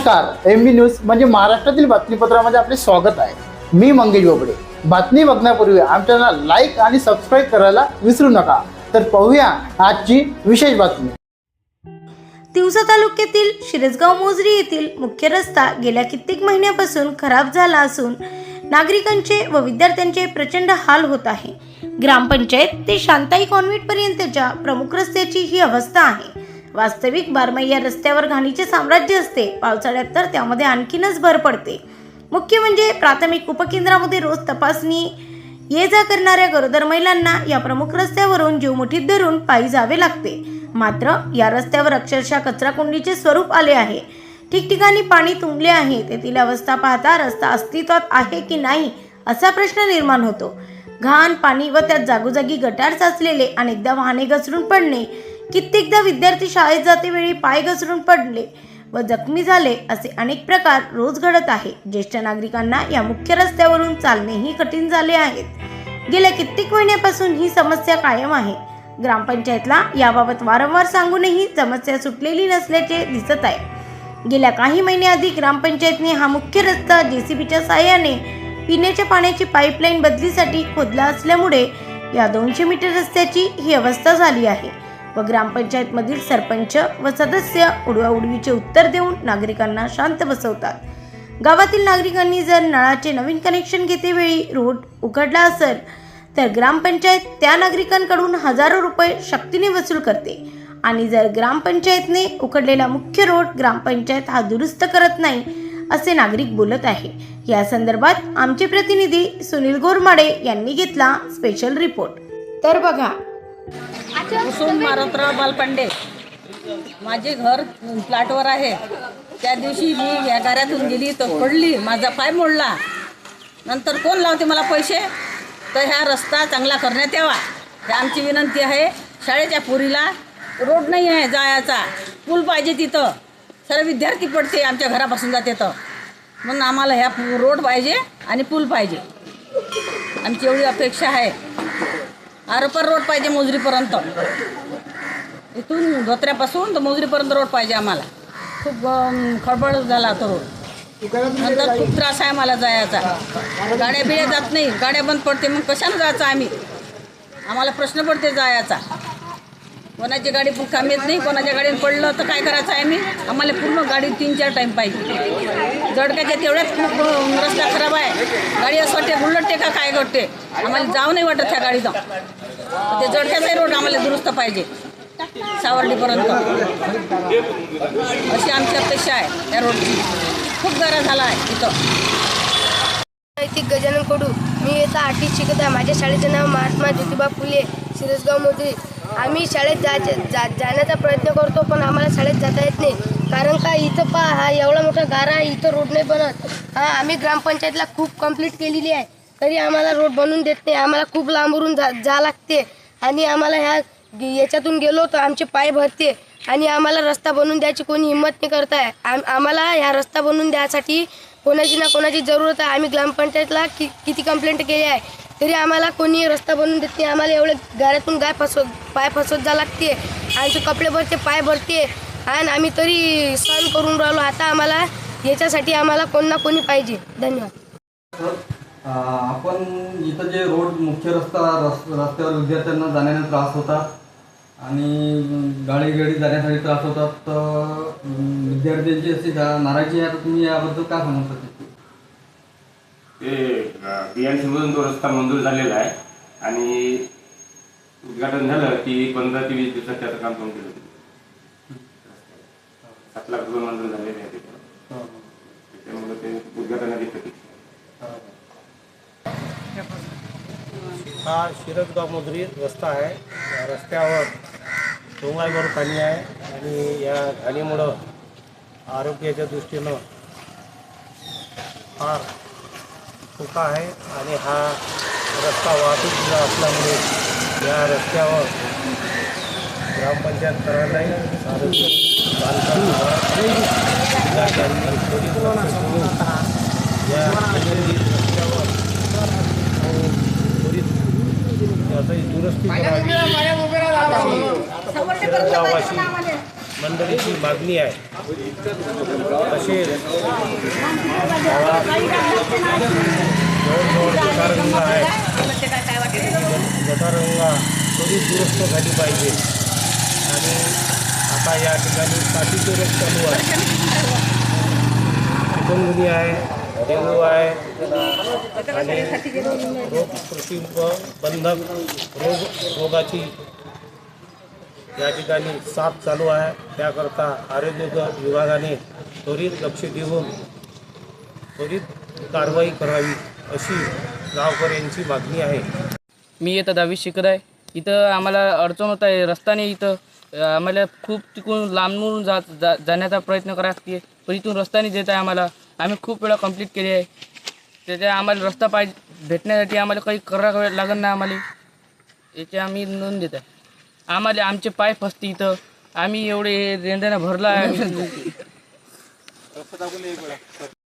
नमस्कार एम बी न्यूज म्हणजे महाराष्ट्रातील बातमीपत्रामध्ये आपले स्वागत आहे. मी मंगेश बोबडे. बातमी बघण्यापूर्वी आमच्या लाईक आणि सबस्क्राईब करायला विसरू नका. तर पाहूया आजची विशेष बातमी. तिवसा तालुक्यातील शिरसगाव मोजरी येथील मुख्य रस्ता गेल्या कित्येक महिन्यापासून खराब झाला असून नागरिकांचे व विद्यार्थ्यांचे प्रचंड हाल होत आहे. ग्रामपंचायत ते शांताई कॉन्व्हेंट पर्यंतच्या प्रमुख रस्त्याची ही अवस्था आहे. वास्तविक बारमाही या रस्त्यावर घाणीचे साम्राज्य असते. पावसाळ्यात तर त्यामध्ये आणखीनच भर पडते. मुख्य म्हणजे प्राथमिक उपकेंद्रामध्ये रोज तपासणी ये जा करणाऱ्या गरोदर महिलांना या प्रमुख रस्त्यावरून जीव मुठीत धरून पायी जावे लागते. मात्र या रस्त्यावर अक्षरशः कचराकुंडीचे स्वरूप आले आहे. ठिकठिकाणी पाणी तुंबले आहे. तेथील अवस्था पाहता रस्ता अस्तित्वात आहे की नाही असा प्रश्न निर्माण होतो. घाण पाणी व त्यात जागोजागी गटार साचलेले अनेकदा वाहने घसरून पडणे कित्येकदा विद्यार्थी शाळेत जाते वेळी पाय घसरून पडले व जखमी झाले असे अनेक प्रकार रोज घडत आहे. ज्येष्ठ नागरिकांना या मुख्य रस्त्यावरून चालणेही कठीण झाले आहेत. गेल्या कित्येक महिन्यापासून ही समस्या कायम आहे. ग्रामपंचायतला याबाबत वारंवार सांगूनही समस्या सुटलेली नसल्याचे दिसत आहे. गेल्या काही महिन्याआधी ग्रामपंचायतने हा मुख्य रस्ता जेसीबीच्या सहाय्याने पिण्याच्या पाण्याची पाईपलाईन बदलीसाठी खोदला असल्यामुळे या दोनशे मीटर रस्त्याची ही अवस्था झाली आहे. व ग्रामपंचायतमधील सरपंच व सदस्य उडवाउडवीचे उत्तर देऊन नागरिकांना शांत बसवतात. गावातील नागरिकांनी जर नळाचे नवीन कनेक्शन घेतेवेळी रोड उघडला असेल तर ग्रामपंचायत त्या नागरिकांकडून हजारो रुपये शक्तीने वसूल करते. आणि जर ग्रामपंचायतने उकडलेला मुख्य रोड ग्रामपंचायत हा दुरुस्त करत नाही असे नागरिक बोलत आहे. या संदर्भात आमचे प्रतिनिधी सुनील गोरमाडे यांनी घेतला स्पेशल रिपोर्ट तर बघा कुसुम मारुतराव बालपांडे. माझे घर प्लॅटवर आहे. त्या दिवशी मी या गाऱ्यातून गेली तर पडली. माझा पाय मोडला. नंतर कोण लावते मला पैसे? तर ह्या रस्ता चांगला करण्यात यावा. ही आमची विनंती आहे. शाळेच्या पुरीला रोड नाही आहे जायचा. पूल पाहिजे तिथं. सर्व विद्यार्थी पडते आमच्या घरापासून जाते तर. म्हणून आम्हाला ह्या रोड पाहिजे आणि पूल पाहिजे. आमची एवढी अपेक्षा आहे. आरोपर रोड पाहिजे मोजरीपर्यंत. इथून धोत्र्यापासून तर मोजरीपर्यंत रोड पाहिजे आम्हाला. खूप खडबड खळबळ झाला तो रोड. नंतर खूप त्रास आहे मला जायचा. गाड्या बिड्या जात नाही. गाड्या बंद पडते मग कशानं जायचं आम्ही? आम्हाला प्रश्न पडते जायचा. कोणाची गाडी पण काम येत नाही कोणाच्या गाडीने पडलं तर काय करायचं आहे मी? आम्हाला पूर्ण गाडी तीन चार टाईम पाहिजे. जडक्याच्या तेवढ्याच खूप रस्ता खराब आहे. गाडी असं वाटते उलटते का काय घडते आम्हाला जाऊ नाही वाटत त्या गाडी जाऊ ते जडक्याचाही रोड आम्हाला दुरुस्त पाहिजे. सावर्डीपर्यंत. अशी आमची अपेक्षा आहे त्या रोडची खूप गरा झाला आहे इथं. नैतिक गजानन कडू. मी येता आठवीत शिकत आहे. माझ्या शाळेचे नाव महात्मा ज्योतिबा फुले शिरसगाव मोदी आम्ही शाळेत जायचे जा जाण्याचा प्रयत्न करतो पण आम्हाला शाळेत जाता येत नाही. कारण का इथं पा हा एवढा मोठा गारा आहे इथं रोड नाही बनत. हा आम्ही ग्रामपंचायतला खूप कंप्लीट केलेली आहे. तरी आम्हाला रोड बनवून देत नाही. आम्हाला खूप लांबवरून जा जा लागते. आणि आम्हाला ह्या याच्यातून गेलो तर आमचे पाय भरते. आणि आम्हाला रस्ता बनवून द्यायची कोणी हिंमत नाही करत आहे. आम आम्हाला ह्या रस्ता बनवून द्यासाठी कोणाची ना कोणाची जरूरत आहे. आम्ही ग्रामपंचायतला कि किती कंप्लेंट केली आहे? तरी आम्हाला कोणी रस्ता बनवून देत नाही. आम्हाला एवढे गाड्यातून गाय फसवत पाय फसवत जा लागते आमचे कपडे भरते पाय भरते. आणि आम्ही तरी सहन करून राहिलो. आता आम्हाला याच्यासाठी आम्हाला कोण ना कोणी पाहिजे. धन्यवाद. आपण इथं जे रोड मुख्य रस्ता रस्त्यावर विद्यार्थ्यांना जाण्याने त्रास होता आणि गाडी गाडी जाण्यासाठी त्रास होतात तर विद्यार्थ्यांची अशी नाराजी आहे. तर तुम्ही याबद्दल काय सांगू शकता? ते बी एन मधून तो रस्ता मंजूर झालेला आहे. आणि उद्घाटन झालं की पंधरा ते वीस दिवसात त्याचं काम करून केलं सात लाख रुपये मंजूर झालेले आहे त्याच्यामुळे ते उद्घाटनाची प्रतीक्षा हा शिरसगाव मोजरी रस्ता आहे. या रस्त्यावर डोंगाईवर पाणी आहे आणि या घाणीमुळं आरोग्याच्या दृष्टीनं फार धोका आहे आणि हा रस्ता वाहतूक जिल्हा असल्यामुळे या रस्त्यावर ग्रामपंचायत ठेवून या रस्त्यावर त्वरित याची दुरुस्ती करावी. अशी मागणी आहे. तसेच गावात जवळजवळ आहे गटारगंगा त्वरित दुरुस्त झाली पाहिजे आणि आता या ठिकाणी साथीचे रोग चालू आहे. चिकनगुनी आहे डेंगू आहे आणि रोग प्रतिबंधक रोग रोगाची या ठिकाणी साप चालू आहे. त्याकरता आरोग्य विभागाने त्वरित लक्ष देऊन त्वरित कारवाई करावी अशी गावकऱ्यांची मागणी आहे. मी येतं दहावी शिकत आहे. इथं आम्हाला अडचण होत आहे. रस्त्याने इथं आम्हाला खूप तिकडून लांबून जा जा जाण्याचा प्रयत्न करावा लागते. पण इथून रस्त्याने देत आहे आम्हाला. आम्ही खूप वेळा कंप्लीट केली आहे. त्याच्या आम्हाला रस्ता पाहिजे भेटण्यासाठी आम्हाला काही करावं लागत नाही आम्हाला. याची आम्ही नोंद देत आहे. आम्हाला आमचे पाय फसते इथं. आम्ही एवढे रेंद्यानं भरला आहे